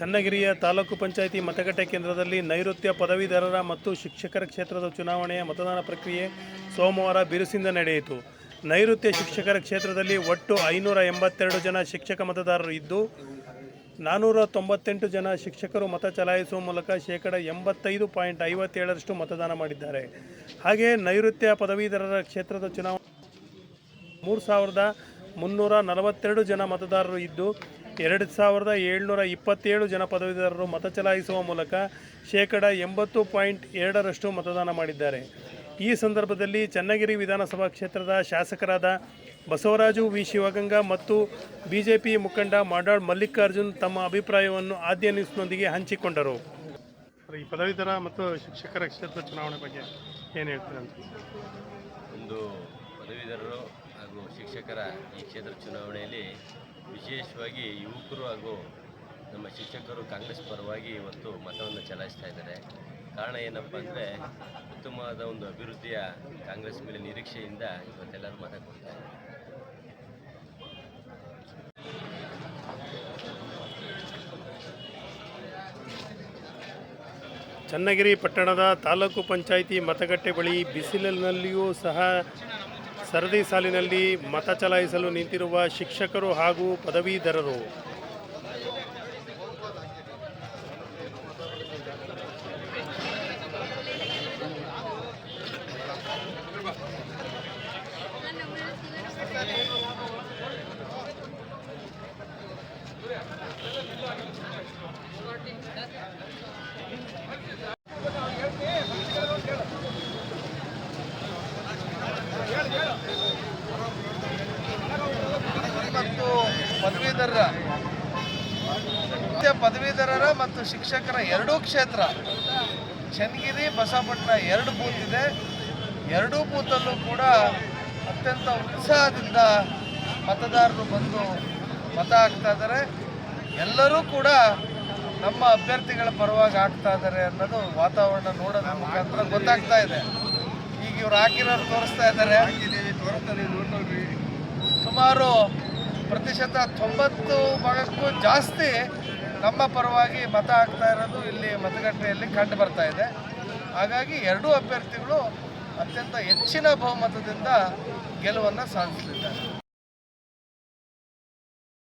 ಚನ್ನಗಿರಿಯ ತಾಲೂಕು ಪಂಚಾಯಿತಿ ಮತಗಟ್ಟೆ ಕೇಂದ್ರದಲ್ಲಿ ನೈಋತ್ಯ ಪದವೀಧರರ ಮತ್ತು ಶಿಕ್ಷಕರ ಕ್ಷೇತ್ರದ ಚುನಾವಣೆಯ ಮತದಾನ ಪ್ರಕ್ರಿಯೆ ಸೋಮವಾರ ಬಿರುಸಿಂದ ನಡೆಯಿತು. ನೈಋತ್ಯ ಶಿಕ್ಷಕರ ಕ್ಷೇತ್ರದಲ್ಲಿ ಒಟ್ಟು ಐನೂರ ಎಂಬತ್ತೆರಡು ಜನ ಶಿಕ್ಷಕ ಮತದಾರರು ಇದ್ದು ನಾನ್ನೂರ ತೊಂಬತ್ತೆಂಟು ಜನ ಶಿಕ್ಷಕರು ಮತ ಚಲಾಯಿಸುವ ಮೂಲಕ ಶೇಕಡ ಎಂಬತ್ತೈದು ಪಾಯಿಂಟ್ ಐವತ್ತೇಳರಷ್ಟು ಮತದಾನ ಮಾಡಿದ್ದಾರೆ. ಹಾಗೆಯೇ ನೈಋತ್ಯ ಪದವೀಧರರ ಕ್ಷೇತ್ರದ ಚುನಾವಣೆ ಮೂರು ಸಾವಿರದ ಮುನ್ನೂರ ನಲವತ್ತೆರಡು ಜನ ಮತದಾರರು ಇದ್ದು ಎರಡು ಸಾವಿರದ ಏಳ್ನೂರ ಇಪ್ಪತ್ತೇಳು ಜನ ಪದವೀಧರರು ಮತ ಚಲಾಯಿಸುವ ಮೂಲಕ ಶೇಕಡ ಎಂಬತ್ತು ಪಾಯಿಂಟ್ ಎರಡರಷ್ಟು ಮತದಾನ ಮಾಡಿದ್ದಾರೆ. ಈ ಸಂದರ್ಭದಲ್ಲಿ ಚನ್ನಗಿರಿ ವಿಧಾನಸಭಾ ಕ್ಷೇತ್ರದ ಶಾಸಕರಾದ ಬಸವರಾಜು ವಿ. ಶಿವಗಂಗಾ ಮತ್ತು ಬಿಜೆಪಿ ಮುಖಂಡ ಮಾಡಾಳ್ ಮಲ್ಲಿಕಾರ್ಜುನ್ ತಮ್ಮ ಅಭಿಪ್ರಾಯವನ್ನು ಆದ್ಯ ನ್ಯೂಸ್ನೊಂದಿಗೆ ಹಂಚಿಕೊಂಡರು ಈ ಪದವೀಧರ ಮತ್ತು ಶಿಕ್ಷಕರ ಕ್ಷೇತ್ರ ಚುನಾವಣೆ ಬಗ್ಗೆ ಏನು ಹೇಳ್ತೀರಾ ಒಂದು ಪದವೀಧರರು ಹಾಗೂ ಶಿಕ್ಷಕರ ಈ ಕ್ಷೇತ್ರ ಚುನಾವಣೆಯಲ್ಲಿ ವಿಶೇಷವಾಗಿ ಯುವಕರು ಹಾಗೂ ನಮ್ಮ ಶಿಕ್ಷಕರು ಕಾಂಗ್ರೆಸ್ ಪರವಾಗಿ ಇವತ್ತು ಮತವನ್ನು ಚಲಾಯಿಸ್ತಾ ಇದ್ದಾರೆ. ಕಾರಣ ಏನಪ್ಪ ಅಂದರೆ ಉತ್ತಮವಾದ ಒಂದು ಅಭಿವೃದ್ಧಿಯ ಕಾಂಗ್ರೆಸ್ ಮೇಲೆ ನಿರೀಕ್ಷೆಯಿಂದ ಇವತ್ತೆಲ್ಲರೂ ಮತ ಕೊಡ್ತಾ ಇದ್ದಾರೆ. ಚನ್ನಗಿರಿ ಪಟ್ಟಣದ ತಾಲೂಕು ಪಂಚಾಯಿತಿ ಮತಗಟ್ಟೆ ಬಳಿ ಬಿಸಿಲಿನಲ್ಲಿಯೂ ಸಹ ಸರದಿ ಸಾಲಿನಲ್ಲಿ ಮತ ಚಲಾಯಿಸಲು ನಿಂತಿರುವ ಶಿಕ್ಷಕರು ಹಾಗೂ ಪದವೀಧರರು. ಮತ್ತು ಪದವೀಧರರ ಪದವೀಧರರ ಮತ್ತು ಶಿಕ್ಷಕರ ಎರಡೂ ಕ್ಷೇತ್ರ. ಚನ್ನಗಿರಿ, ಬಸವಪಟ್ಟಣ ಎರಡು ಬೂತ್ ಇದೆ. ಎರಡೂ ಬೂತಲ್ಲೂ ಕೂಡ ಅತ್ಯಂತ ಉತ್ಸಾಹದಿಂದ ಮತದಾರರು ಬಂದು ಮತ ಹಾಕ್ತಾ ಇದ್ದಾರೆ. ಎಲ್ಲರೂ ಕೂಡ ನಮ್ಮ ಅಭ್ಯರ್ಥಿಗಳ ಪರವಾಗಿ ಆಗ್ತಾ ಇದ್ದಾರೆ ಅನ್ನೋದು ವಾತಾವರಣ ನೋಡೋದ್ರ ಮುಖಾಂತರ ಗೊತ್ತಾಗ್ತಾ ಇದೆ. ಇವ್ರು ಹಾಕಿರೋರು ತೋರಿಸ್ತಾ ಇದ್ದಾರೆ. ಸುಮಾರು ಪ್ರತಿಶತ ತೊಂಬತ್ತು ಭಾಗಕ್ಕೂ ಜಾಸ್ತಿ ನಮ್ಮ ಪರವಾಗಿ ಮತ ಆಗ್ತಾ ಇರೋದು ಇಲ್ಲಿ ಮತಗಟ್ಟೆಯಲ್ಲಿ ಕಂಡು ಬರ್ತಾ ಇದೆ. ಹಾಗಾಗಿ ಎರಡೂ ಅಭ್ಯರ್ಥಿಗಳು ಅತ್ಯಂತ ಹೆಚ್ಚಿನ ಬಹುಮತದಿಂದ ಗೆಲುವನ್ನು ಸಾಧಿಸಲಿದ್ದಾರೆ.